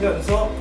살면서